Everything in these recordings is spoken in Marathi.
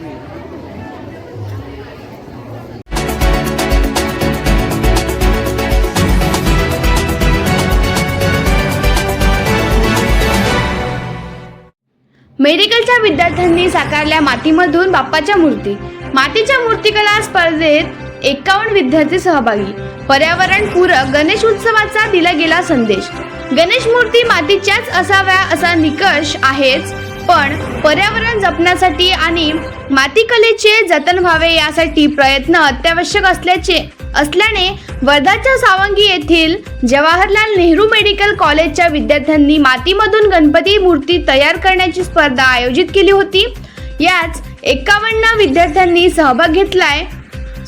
मेडिकलच्या विद्यार्थ्यांनी साकारल्या मातीमधून बाप्पाच्या मूर्ती. मातीच्या मूर्तिकला स्पर्धेत एकावन्न विद्यार्थी सहभागी. पर्यावरण पूरक गणेश उत्सवाचा दिला गेला संदेश. गणेश मूर्ती मातीच्याच असाव्या असा निकष आहेच पण पर्यावरण जपण्यासाठी आणि मातीकलेचे जतन व्हावे यासाठी प्रयत्न अत्यावश्यक असल्याचे असल्याने वर्धाच्या सावंगी येथील जवाहरलाल नेहरू मेडिकल कॉलेजच्या विद्यार्थ्यांनी मातीमधून गणपती मूर्ती तयार करण्याची स्पर्धा आयोजित केली होती. याच एकावन्न विद्यार्थ्यांनी सहभाग घेतलाय.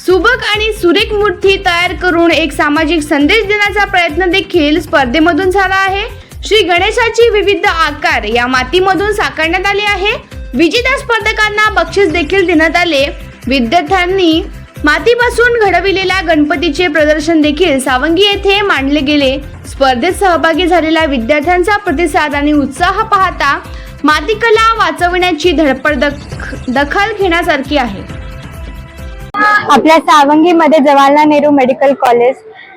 सुबक आणि सुरेख मूर्ती तयार करून एक सामाजिक संदेश देण्याचा प्रयत्न देखील स्पर्धेमधून झाला आहे. श्री गणेशाची विविध आकार या मातीमधून साकारण्यात आले आहे. विजेत्या स्पर्धकांना बक्षीस देखील देण्यात आले. विद्यार्थ्यांनी मातीपासून घडविलेल्या गणपतीचे प्रदर्शन देखील सावंगी येथे मांडले गेले. स्पर्धेत सहभागी झालेल्या विद्यार्थ्यांचा प्रतिसाद आणि उत्साह पाहता मातीकला वाचवण्याची धडपड दख दखल घेण्यासारखी आहे. आपल्या सावंगीमध्ये Jawaharlal Nehru medical college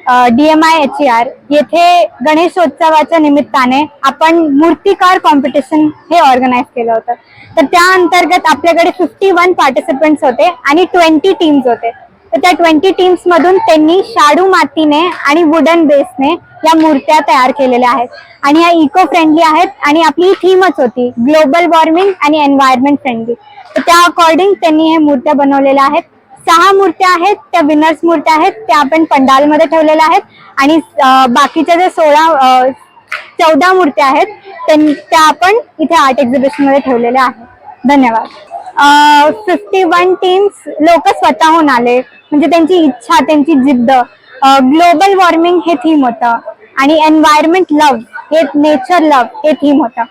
D M I H R येथे गणेशोत्सवाच्या निमित्ताने आपण मूर्तिकार कॉम्पिटिशन हे ऑर्गनाईज केलं होतं. तर त्या अंतर्गत आपल्याकडे फिफ्टी वन पार्टिसिपंट्स होते आणि ट्वेंटी टीम्स होते. तर त्या ट्वेंटी टीम्स मधून त्यांनी शाडू मातीने आणि वुडन बेसने या मूर्त्या तयार केलेल्या आहेत. आणि या इको फ्रेंडली आहेत आणि आपली थीमच होती ग्लोबल वॉर्मिंग आणि एन्व्हायरमेंट फ्रेंडली तर त्या अकॉर्डिंग त्यांनी हे मूर्त्या बनवलेल्या आहेत. सहा मूर्त्या आहेत त्या विनर्स मूर्त्या आहेत त्या आपण पंडालमध्ये ठेवलेल्या आहेत. आणि बाकीच्या जे सोळा चौदा मूर्त्या आहेत त्यां- त्या आपण इथे आर्ट एक्झिबिशनमध्ये ठेवलेल्या आहेत. धन्यवाद. फिफ्टी वन टीम्स लोक स्वतःहून आले. म्हणजे त्यांची इच्छा त्यांची जिद्द. ग्लोबल वॉर्मिंग हे थीम होतं. आणि एन्व्हायरमेंट लव्ह हे नेचर लव्ह हे थीम होतं.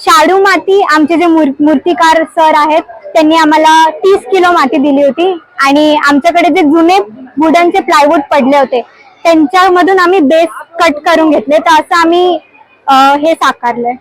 शाडू माती आमचे जे मूर- मूर्तिकार सर आहेत त्यांनी आम्हाला तीस किलो माती दिली होती. आणि आमच्याकडे जे जुने वुडनचे प्लायवूड पडले होते त्यांच्यामधून आम्ही बेस कट करून घेतले. तर असं आम्ही हे साकारलंय.